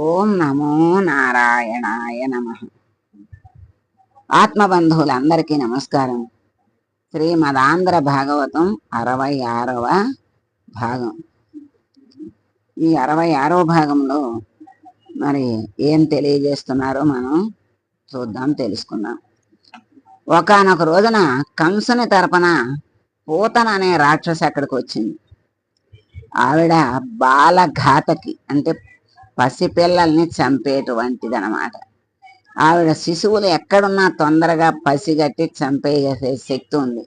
ఓం నమో నారాయణాయ నమ. ఆత్మబంధువులందరికీ నమస్కారం. శ్రీమదాంధ్ర భాగవతం అరవై ఆరవ భాగం. ఈ అరవై ఆరవ భాగంలో మరి ఏం తెలియజేస్తున్నారో మనం చూద్దాం తెలుసుకుందాం. ఒకానొక రోజున కంసుని తరపున పూతన అనే రాక్షసి అక్కడికి వచ్చింది. ఆవిడ బాలఘాతకి అంటే పసిపిల్లల్ని చంపేటువంటిది అనమాట ఆవిడ శిశువులు ఎక్కడున్నా తొందరగా పసిగట్టి చంపేసే శక్తి ఉంది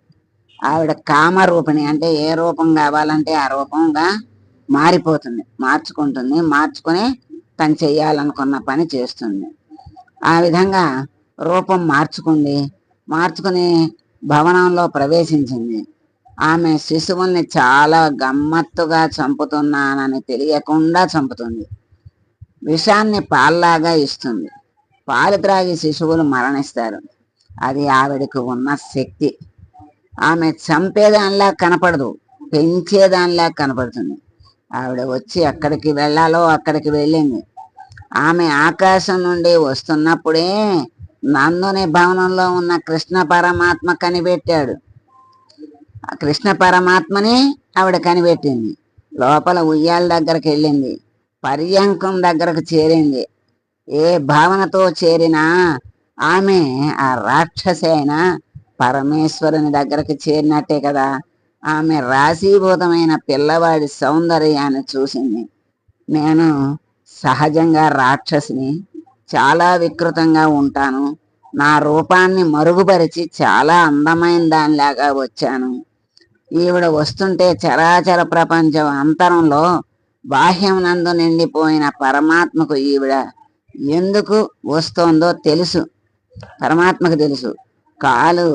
ఆవిడ కామరూపిణి అంటే ఏ రూపం కావాలంటే ఆ రూపంగా మారిపోతుంది మార్చుకుంటుంది మార్చుకుని తను చేయాలనుకున్న పని చేస్తుంది. ఆ విధంగా రూపం మార్చుకుంది మార్చుకుని భవనంలో ప్రవేశించింది. ఆమె శిశువుల్ని చాలా గమ్మత్తుగా చంపుతున్నానని తెలియకుండా చంపుతుంది. విషాన్ని పాల్లాగా ఇస్తుంది. పాలు త్రాగి శిశువులు మరణిస్తారు. అది ఆవిడకు ఉన్న శక్తి. ఆమె చంపేదానిలా కనపడదు. పెంచేదానిలా కనపడుతుంది. ఆవిడ వచ్చి ఎక్కడికి వెళ్ళాలో అక్కడికి వెళ్ళింది. ఆమె ఆకాశం నుండి వస్తున్నప్పుడే నందుని భవనంలో ఉన్న కృష్ణ పరమాత్మ కనిపెట్టాడు. కృష్ణ పరమాత్మని ఆవిడ కనిపెట్టింది. లోపల ఉయ్యాల దగ్గరికి వెళ్ళింది. పర్యంకం దగ్గరకు చేరింది. ఏ భావనతో చేరినా ఆమె ఆ రాక్షసైన పరమేశ్వరుని దగ్గరకు చేరినట్టే కదా. ఆమె రాశీభూతమైన పిల్లవాడి సౌందర్యాన్ని చూసింది. నేను సహజంగా రాక్షసిని చాలా వికృతంగా ఉంటాను. నా రూపాన్ని మరుగుపరిచి చాలా అందమైన దానిలాగా వచ్చాను. ఈవిడ వస్తుంటే చరాచర ప్రపంచం అంతరంలో బాహ్యం నందు నిండిపోయిన పరమాత్మకు ఈవిడ ఎందుకు వస్తోందో తెలుసు. పరమాత్మకు తెలుసు. కాలు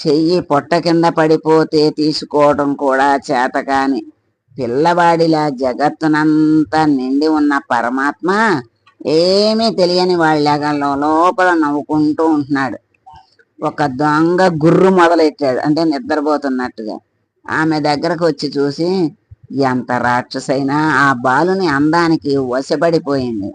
చెయ్యి పొట్ట కింద పడిపోతే తీసుకోవడం కూడా చేతకాని పిల్లవాడిలా జగత్తునంతా నిండి ఉన్న పరమాత్మ ఏమీ తెలియని వాళ్ళగా లోపల నవ్వుకుంటూ ఉంటున్నాడు. ఒక దొంగ గుర్రు మొదలెట్టాడు. అంటే నిద్రపోతున్నట్టుగా. ఆమె దగ్గరకు వచ్చి చూసి ఎంత రాక్షసైనా ఆ బాలుని అందానికి వశపడిపోయింది.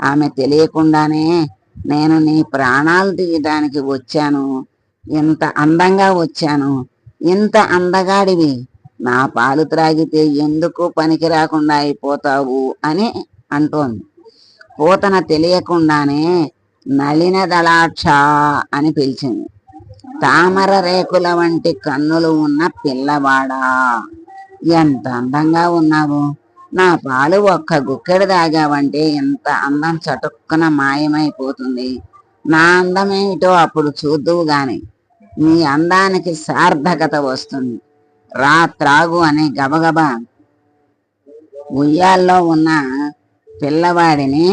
ఆమె తెలియకుండానే నేను నీ ప్రాణాలు తీయడానికి వచ్చాను. ఇంత అందంగా వచ్చాను. ఇంత అందగాడివి. నా పాలు త్రాగితే ఎందుకు పనికి రాకుండా అయిపోతావు అని అంటోంది. పూతన తెలియకుండానే నళిన దళాక్ష అని పిలిచింది. తామర రేకుల వంటి కన్నులు ఉన్న పిల్లవాడా? ఎంత అందంగా ఉన్నావు? నా పాలు ఒక్క గుక్కెడు తాగావంటే ఎంత అందం చటుక్కున మాయమైపోతుంది. నా అందమేమిటో అప్పుడు చూద్దువు గాని నీ అందానికి సార్థకత వస్తుంది. రా త్రాగు అని గబగబా. ఉయ్యాల్లో ఉన్న పిల్లవాడిని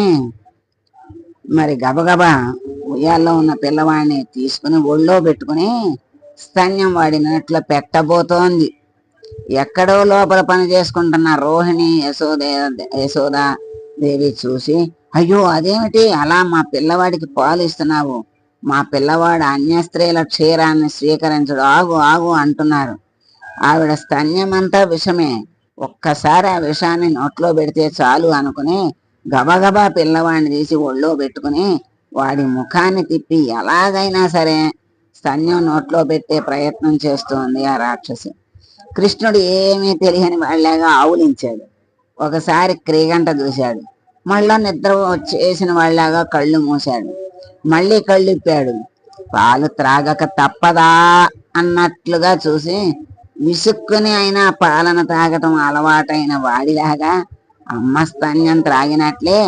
మరి గబగబా ఉయ్యాల్లో ఉన్న పిల్లవాడిని తీసుకుని ఒళ్ళో పెట్టుకుని స్తన్యం వాడినట్లు పెట్టబోతోంది. ఎక్కడో లోపల పని చేసుకుంటున్న రోహిణి యశోదే యశోద దేవి చూసి అయ్యో అదేమిటి? అలా మా పిల్లవాడికి పాలు ఇస్తున్నావు. మా పిల్లవాడు అన్యస్త్రీల క్షీరాన్ని స్వీకరించడు. ఆగు ఆగు అంటున్నారు. ఆవిడ స్తన్యమంతా విషమే. ఒక్కసారి ఆ విషాన్ని నోట్లో పెడితే చాలు అనుకుని గబగబా పిల్లవాడిని తీసి ఒళ్ళో పెట్టుకుని వాడి ముఖాన్ని తిప్పి ఎలాగైనా సరే స్తన్యం నోట్లో పెట్టే ప్రయత్నం చేస్తోంది ఆ రాక్షసి. కృష్ణుడు ఏమీ తెలియని వాళ్ళగా ఆవులించాడు. ఒకసారి క్రీగంట చూశాడు. మళ్ళా నిద్ర చేసిన వాళ్ళగా కళ్ళు మూశాడు. మళ్ళీ కళ్ళు ఇప్పాడు పాలు త్రాగక తప్పదా అన్నట్లుగా చూసి విసుక్కుని అయినా పాలన తాగటం అలవాటైన వాడిలాగా అమ్మ స్తన్యం త్రాగినట్లే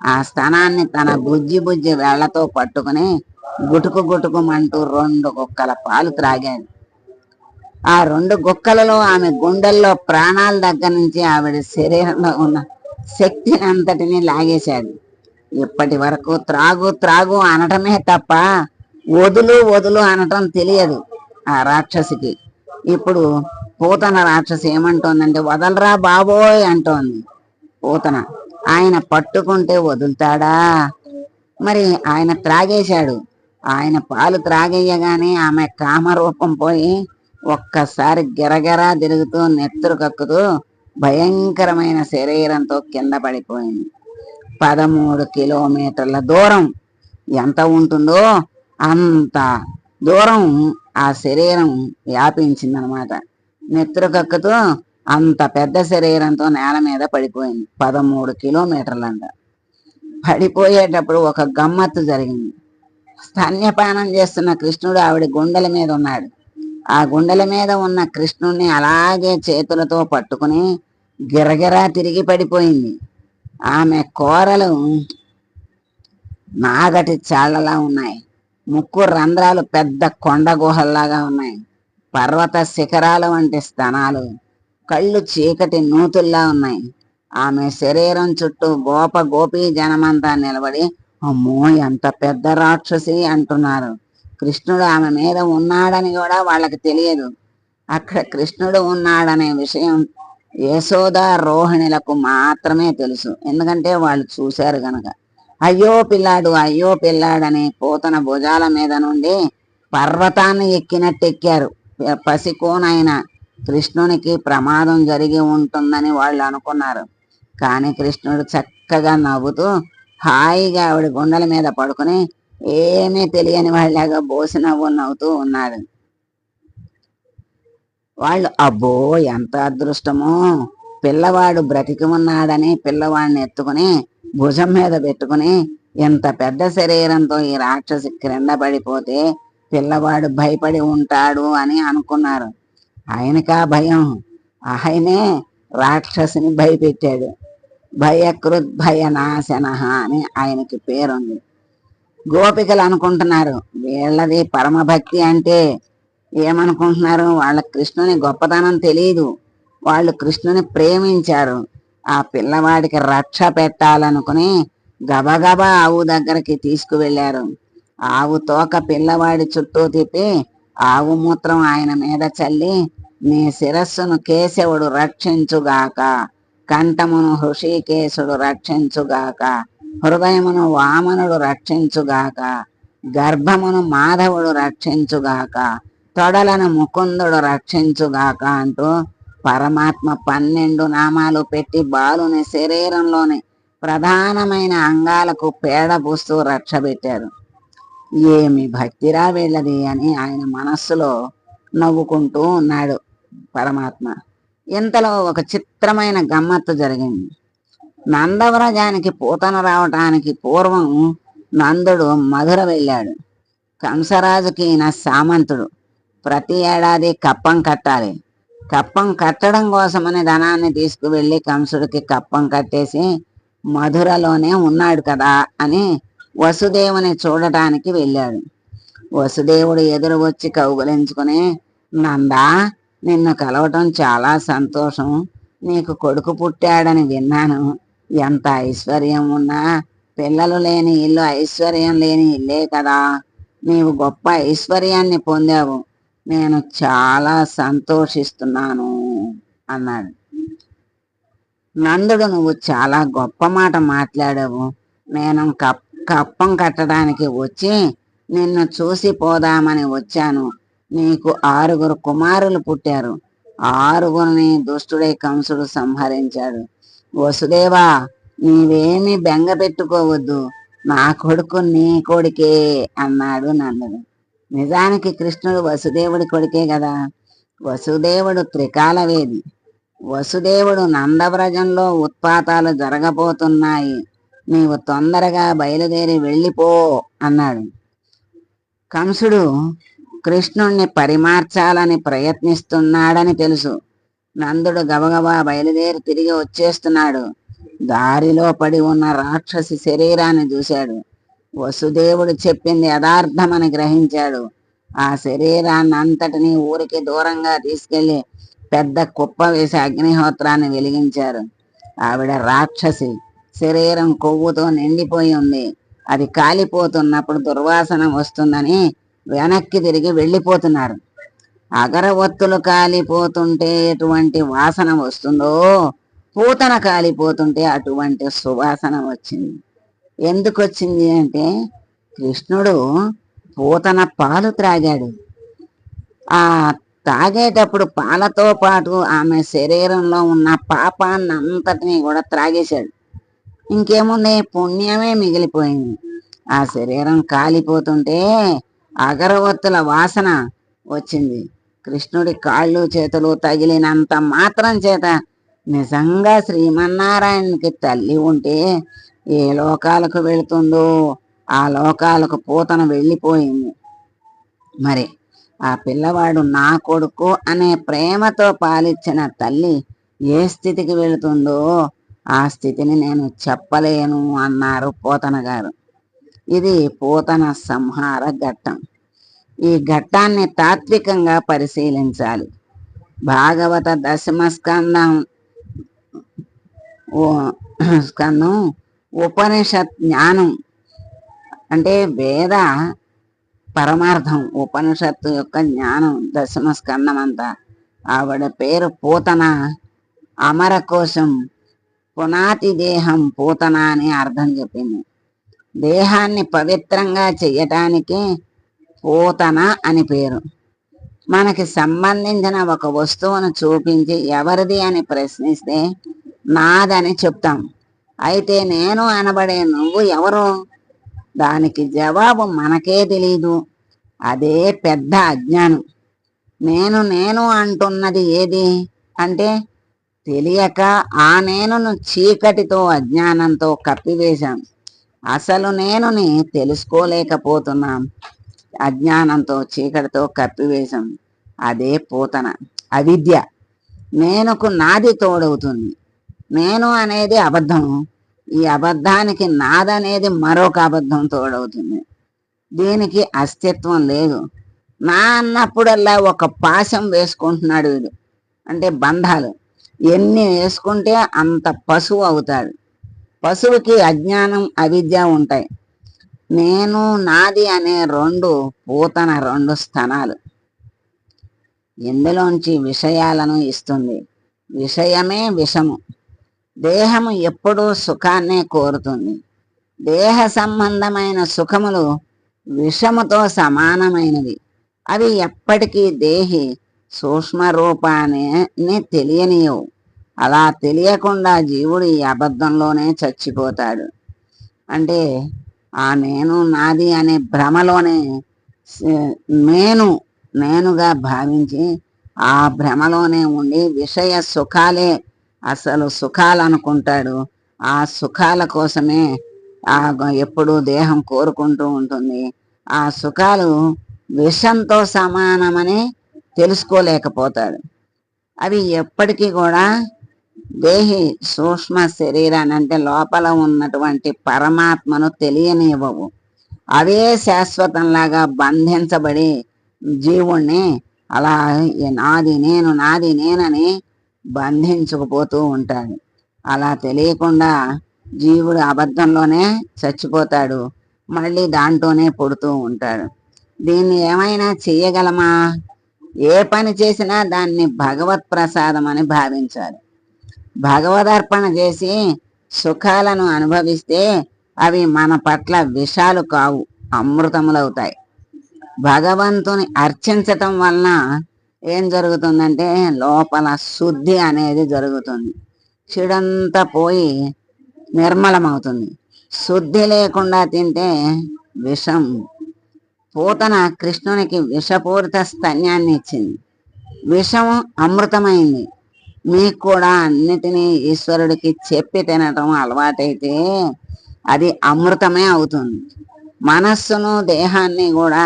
ఆ స్తనాన్ని తన బుజ్జి బుజ్జి వేళ్ళతో పట్టుకుని గుటుకు గుటుకుమంటూ రెండు కుక్కల పాలు త్రాగాడు. ఆ రెండు గుక్కలలో ఆమె గుండెల్లో ప్రాణాల దగ్గర నుంచి ఆవిడ శరీరంలో ఉన్న శక్తిని అంతటిని లాగేశాడు. ఇప్పటి వరకు త్రాగు త్రాగు అనటమే తప్ప వదులు వదులు అనటం తెలియదు ఆ రాక్షసికి. ఇప్పుడు పూతన రాక్షసి ఏమంటోందంటే వదలరా బాబోయ్ అంటోంది పూతన. ఆయన పట్టుకుంటే వదులుతాడా? మరి ఆయన త్రాగేశాడు. ఆయన పాలు త్రాగేయగానే ఆమె కామరూపం పోయి ఒక్కసారి గిరగిరా తిరుగుతూ నెత్తురు కక్కుతూ భయంకరమైన శరీరంతో కింద పడిపోయింది. పదమూడు కిలోమీటర్ల దూరం ఎంత ఉంటుందో అంత దూరం ఆ శరీరం వ్యాపించిందనమాట. నెత్రుకక్కుతూ అంత పెద్ద శరీరంతో నేల మీద పడిపోయింది. పదమూడు కిలోమీటర్లంట. పడిపోయేటప్పుడు ఒక గమ్మత్తు జరిగింది. స్తన్యపానం చేస్తున్న కృష్ణుడు ఆవిడ గుండెల మీద ఉన్నాడు. ఆ గుండెల మీద ఉన్న కృష్ణుణ్ణి అలాగే చేతులతో పట్టుకుని గిరగిరా తిరిగి పడిపోయింది. ఆమె కోరలు నాగటి చాళ్ళలా ఉన్నాయి. ముక్కు రంధ్రాలు పెద్ద కొండ గుహల్లాగా ఉన్నాయి. పర్వత శిఖరాల వంటి స్థనాలు. కళ్ళు చీకటి నూతుల్లా ఉన్నాయి. ఆమె శరీరం చుట్టూ గోప గోపీ జనమంతా నిలబడి అమ్మో ఎంత పెద్ద రాక్షసి అంటున్నారు. కృష్ణుడు ఆమె మీద ఉన్నాడని కూడా వాళ్ళకి తెలియదు. అక్కడ కృష్ణుడు ఉన్నాడనే విషయం యశోద రోహిణులకు మాత్రమే తెలుసు. ఎందుకంటే వాళ్ళు చూశారు గనక. అయ్యో పిల్లాడు అయ్యో పిల్లాడని పోతన భుజాల మీద నుండి పర్వతాన్ని ఎక్కినట్టు ఎక్కారు పసికోనైన కృష్ణునికి ప్రమాదం జరిగి ఉంటుందని వాళ్ళు అనుకున్నారు. కానీ కృష్ణుడు చక్కగా నవ్వుతూ హాయిగా ఆవిడ గుండెల మీద పడుకుని ఏమీ తెలియని వాళ్ళలాగా బోసినవ్వు నవ్వుతూ ఉన్నాడు వాళ్ళు అబ్బో ఎంత అదృష్టమో. పిల్లవాడు బ్రతికి ఉన్నాడని పిల్లవాడిని ఎత్తుకుని భుజం మీద పెట్టుకుని ఎంత పెద్ద శరీరంతో ఈ రాక్షసి క్రింద పడిపోతే పిల్లవాడు భయపడి ఉంటాడు అని అనుకున్నారు. ఆయనకా భయం. ఆయనే రాక్షసిని భయపెట్టాడు. భయకృత్ భయనాశన అని ఆయనకి పేరుంది. గోపికలు అనుకుంటున్నారు. వీళ్ళది పరమభక్తి అంటే ఏమనుకుంటున్నారు? వాళ్ళ కృష్ణుని గొప్పతనం తెలియదు వాళ్ళు కృష్ణుని ప్రేమించారు. ఆ పిల్లవాడికి రక్ష పెట్టాలనుకుని గబగబా ఆవు దగ్గరికి తీసుకువెళ్ళారు. ఆవు తోక పిల్లవాడి చుట్టూ తిప్పి ఆవు మూత్రం ఆయన మీద చల్లి నీ శిరస్సును కేశవుడు రక్షించుగాక కంఠమును హృషికేశుడు రక్షించుగాక హృదయమును వామనుడు రక్షించుగాక గర్భమును మాధవుడు రక్షించుగాక తొడలను ముకుందుడు రక్షించుగాక అంటూ పరమాత్మ పన్నెండు నామాలు పెట్టి బాలుని శరీరంలోని ప్రధానమైన అంగాలకు పేడ పూస్తూ రక్ష పెట్టారు ఏమి భక్తిరా వీళ్ళది అని ఆయన మనస్సులో నవ్వుకుంటూ ఉన్నాడు పరమాత్మ. ఇంతలో ఒక చిత్రమైన గమ్మత్తు జరిగింది. నందవ్రజానికి పూతన రావటానికి పూర్వం నందుడు మధుర వెళ్ళాడు. కంసరాజుకి ఈయన సామంతుడు. ప్రతి ఏడాది కప్పం కట్టాలి. కప్పం కట్టడం కోసమని ధనాన్ని తీసుకువెళ్ళి కంసుడికి కప్పం కట్టేసి మధురలోనే ఉన్నాడు కదా అని వసుదేవుని చూడటానికి వెళ్ళాడు. వసుదేవుడు ఎదురు వచ్చి కౌగులించుకుని నందా నిన్ను కలవటం చాలా సంతోషం. నీకు కొడుకు పుట్టాడని విన్నాను. ఎంత ఐశ్వర్యం ఉన్నా? పిల్లలు లేని ఇల్లు ఐశ్వర్యం లేని ఇల్లే కదా. నీవు గొప్ప ఐశ్వర్యాన్ని పొందావు. నేను చాలా సంతోషిస్తున్నాను అన్నాడు. నందుడు నువ్వు చాలా గొప్ప మాట మాట్లాడావు. నేను కప్ కప్పం కట్టడానికి వచ్చి నిన్ను చూసి పోదామని వచ్చాను. నీకు ఆరుగురు కుమారులు పుట్టారు. ఆరుగురిని దుష్టుడై కంసుడు సంహరించాడు. వసుదేవా నీవేమి బెంగ పెట్టుకోవద్దు. నా కొడుకు నీ కొడుకే అన్నాడు నందుడు నిజానికి కృష్ణుడు వసుదేవుడి కొడుకే కదా. వసుదేవుడు త్రికాలవేది. వసుదేవుడు నందవ్రజంలో ఉత్పాతాలు జరగబోతున్నాయి. నీవు తొందరగా బయలుదేరి వెళ్ళిపో అన్నాడు. కంసుడు కృష్ణుణ్ణి పరిమార్చాలని ప్రయత్నిస్తున్నాడని తెలుసు. నందుడు గబగబా బయలుదేరి తిరిగి వచ్చేస్తున్నాడు. దారిలో పడి ఉన్న రాక్షసి శరీరాన్ని చూశాడు. వసుదేవుడు చెప్పింది యథార్థమని గ్రహించాడు. ఆ శరీరాన్ని అంతటిని ఊరికి దూరంగా తీసుకెళ్ళి పెద్ద కుప్ప వేసి అగ్నిహోత్రాన్ని వెలిగించారు. ఆవిడ రాక్షసి శరీరం కొవ్వుతో నిండిపోయి ఉంది. అది కాలిపోతున్నప్పుడు దుర్వాసన వస్తుందని వెనక్కి తిరిగి వెళ్ళిపోతున్నారు. అగరవత్తులు కాలిపోతుంటే ఎటువంటి వాసన వస్తుందో పూతన కాలిపోతుంటే అటువంటి సువాసన వచ్చింది. ఎందుకు వచ్చింది అంటే కృష్ణుడు పూతన పాలు త్రాగాడు. ఆ తాగేటప్పుడు పాలతో పాటు ఆమె శరీరంలో ఉన్న పాపాన్ని కూడా త్రాగేశాడు. ఇంకేముంది? పుణ్యమే మిగిలిపోయింది. ఆ శరీరం కాలిపోతుంటే అగరవత్తుల వాసన వచ్చింది. కృష్ణుడి కాళ్ళు చేతులు తగిలినంత మాత్రం చేత నిజంగా శ్రీమన్నారాయణకి తల్లి ఉంటే ఏ లోకాలకు వెళుతుందో ఆ లోకాలకు పూతన వెళ్ళిపోయింది. మరి ఆ పిల్లవాడు నా కొడుకు అనే ప్రేమతో పాలిచ్చిన తల్లి ఏ స్థితికి వెళుతుందో ఆ స్థితిని నేను చెప్పలేను అన్నారు పోతన గారు. ఇది పోతన సంహార ఘట్టం. ఈ ఘట్టాన్ని తాత్వికంగా పరిశీలించాలి. భాగవత దశమ స్కందం స్కందం ఉపనిషత్ జ్ఞానం అంటే వేద పరమార్థం ఉపనిషత్తు యొక్క జ్ఞానం దశమ స్కందం అంతా. ఆవిడ పేరు పూతన అమర కోసం పునాతి దేహం పూతన అని అర్థం చెప్పింది. దేహాన్ని పవిత్రంగా చెయ్యటానికి పూతన అని పేరు. మనకి సంబంధించిన ఒక వస్తువును చూపించి ఎవరిది అని ప్రశ్నిస్తే నాదని చెప్తాం. అయితే నేను అనబడే నువ్వు ఎవరు? దానికి జవాబు మనకే తెలీదు. అదే పెద్ద అజ్ఞానం. నేను నేను అంటున్నది ఏది? అంటే తెలియక ఆ నేనును చీకటితో అజ్ఞానంతో కప్పివేశాం అసలు నేనుని తెలుసుకోలేకపోతున్నాం అజ్ఞానంతో చీకటితో కప్పివేశం అదే పూతన. అవిద్య. నేనుకు నాది తోడవుతుంది. నేను అనేది అబద్ధం ఈ అబద్ధానికి నాదనేది మరొక అబద్ధం తోడవుతుంది. దీనికి అస్తిత్వం లేదు. నా అన్నప్పుడల్లా ఒక పాశం వేసుకుంటున్నాడు వీడు. అంటే బంధాలు. ఎన్ని వేసుకుంటే అంత పశువు అవుతాడు. పశువుకి అజ్ఞానం అవిద్య ఉంటాయి. నేను నాది అనే రెండు పూతన రెండు స్థనాలు. ఇందులోంచి విషయాలను ఇస్తుంది. విషయమే విషము. దేహము ఎప్పుడూ సుఖాన్నే కోరుతుంది. దేహ సంబంధమైన సుఖములు విషముతో సమానమైనవి. అవి ఎప్పటికీ దేహి సూక్ష్మ రూపాన్ని తెలియనియవు. అలా తెలియకుండా జీవుడు ఈ అబద్ధంలోనే చచ్చిపోతాడు. అంటే ఆ నేను నాది అనే భ్రమలోనే నేను నేనుగా భావించి ఆ భ్రమలోనే ఉండి విషయ సుఖాలే అసలు సుఖాలు అనుకుంటాడు ఆ సుఖాల కోసమే ఆ ఎప్పుడూ దేహం కోరుకుంటూ ఉంటుంది. ఆ సుఖాలు విషంతో సమానమని తెలుసుకోలేకపోతాడు. అవి ఎప్పటికీ కూడా దేహి సూక్ష్మ శరీరాన్ని అంటే లోపల ఉన్నటువంటి పరమాత్మను తెలియనివ్వవు. అవే శాశ్వతంలాగా బంధించబడి జీవుణ్ణి అలా నాది నేను నాది నేనని బంధించుకుపోతూ ఉంటాడు. అలా తెలియకుండా జీవుడు అబద్ధంలోనే చచ్చిపోతాడు. మళ్ళీ దాంట్లోనే పుడుతూ ఉంటాడు. దీన్ని ఏమైనా చేయగలమా? ఏ పని చేసినా దాన్ని భగవత్ ప్రసాదం అని భావించాలి. భగవదర్పణ చేసి సుఖాలను అనుభవిస్తే అవి మన పట్ల విషాలు కావు అమృతములవుతాయి. భగవంతుని అర్చించటం వలన ఏం జరుగుతుందంటే లోపల శుద్ధి అనేది జరుగుతుంది. చెడంతా పోయి నిర్మలమవుతుంది. శుద్ధి లేకుండా తింటే విషం. పూతన కృష్ణునికి విషపూరిత స్తన్యాన్ని ఇచ్చింది విషం అమృతమైంది. మీకు కూడా అన్నిటినీ ఈశ్వరుడికి చెప్పి తినటం అలవాటైతే అది అమృతమే అవుతుంది. మనస్సును దేహాన్ని కూడా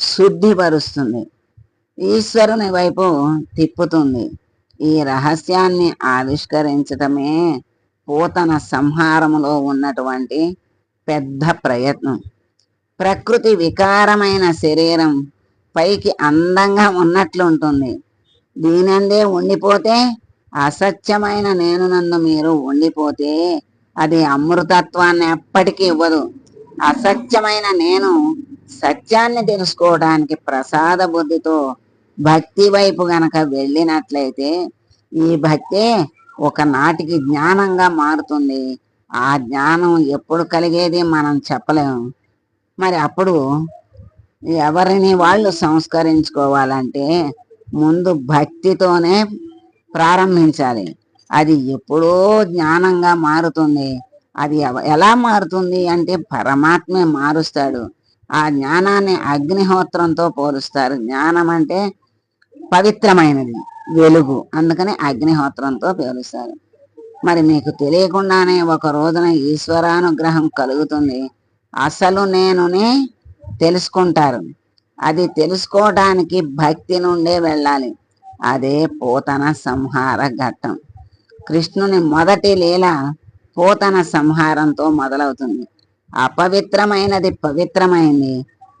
శుద్ధిపరుస్తుంది. ఈశ్వరుని వైపు తిప్పుతుంది. ఈ రహస్యాన్ని ఆవిష్కరించటమే పూతన సంహారములో ఉన్నటువంటి పెద్ద ప్రయత్నం. ప్రకృతి వికారమైన శరీరం పైకి అందంగా ఉన్నట్లుంటుంది. దీనందే ఉండిపోతే అసత్యమైన నేను నందు మీరు ఉండిపోతే అది అమృతత్వాన్ని ఎప్పటికీ ఇవ్వదు. అసత్యమైన నేను సత్యాన్ని తెలుసుకోవడానికి ప్రసాద బుద్ధితో భక్తి వైపు గనక వెళ్ళినట్లయితే ఈ భక్తే ఒక నాటికి జ్ఞానంగా మారుతుంది. ఆ జ్ఞానం ఎప్పుడు కలిగేది మనం చెప్పలేము మరి అప్పుడు ఎవరిని వాళ్ళు సంస్కరించుకోవాలంటే ముందు భక్తితోనే ప్రారంభించాలి. అది ఎప్పుడో జ్ఞానంగా మారుతుంది. అది ఎవ- ఎలా మారుతుంది అంటే పరమాత్మే మారుస్తాడు. ఆ జ్ఞానాన్ని అగ్నిహోత్రంతో పోలుస్తారు. జ్ఞానం అంటే పవిత్రమైనది వెలుగు. అందుకని అగ్నిహోత్రంతో పోలుస్తారు. మరి మీకు తెలియకుండానే ఒక రోజున ఈశ్వరానుగ్రహం కలుగుతుంది. అసలు నేనునే తెలుసుకుంటారు. అది తెలుసుకోవడానికి భక్తి నుండే వెళ్ళాలి. అదే పోతన సంహార ఘట్టం. కృష్ణుని మొదటి లీల పోతన సంహారంతో మొదలవుతుంది. అపవిత్రమైనది పవిత్రమైంది.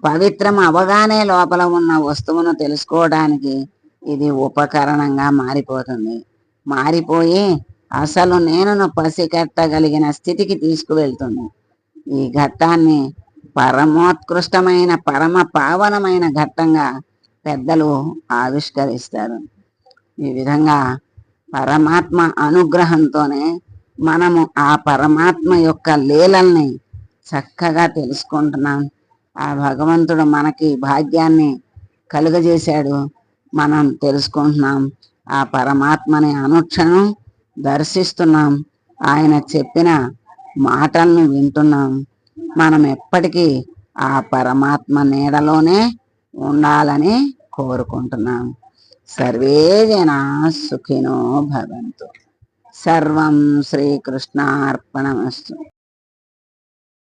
పవిత్రం అవగానే లోపల ఉన్న వస్తువును తెలుసుకోవడానికి ఇది ఉపకరణంగా మారిపోతుంది. మారిపోయి అసలు నేనును పసికట్టగలిగిన స్థితికి తీసుకువెళ్తుంది. ఈ ఘట్టాన్ని పరమోత్కృష్టమైన పరమ పావనమైన ఘట్టంగా పెద్దలు ఆవిష్కరిస్తారు. ఈ విధంగా పరమాత్మ అనుగ్రహంతోనే మనము ఆ పరమాత్మ యొక్క లీలల్ని చక్కగా తెలుసుకుంటున్నాం. ఆ భగవంతుడు మనకి భాగ్యాన్ని కలుగజేశాడు. మనం తెలుసుకుంటున్నాం. ఆ పరమాత్మని అనుక్షణం దర్శిస్తున్నాం. ఆయన చెప్పిన మాటలను వింటున్నాం. మనం ఎప్పటికీ ఆ పరమాత్మ నీడలోనే ఉండాలని కోరుకుంటున్నాం. సర్వే జన సుఖినో భవంతు. సర్వం శ్రీకృష్ణార్పణమస్తు.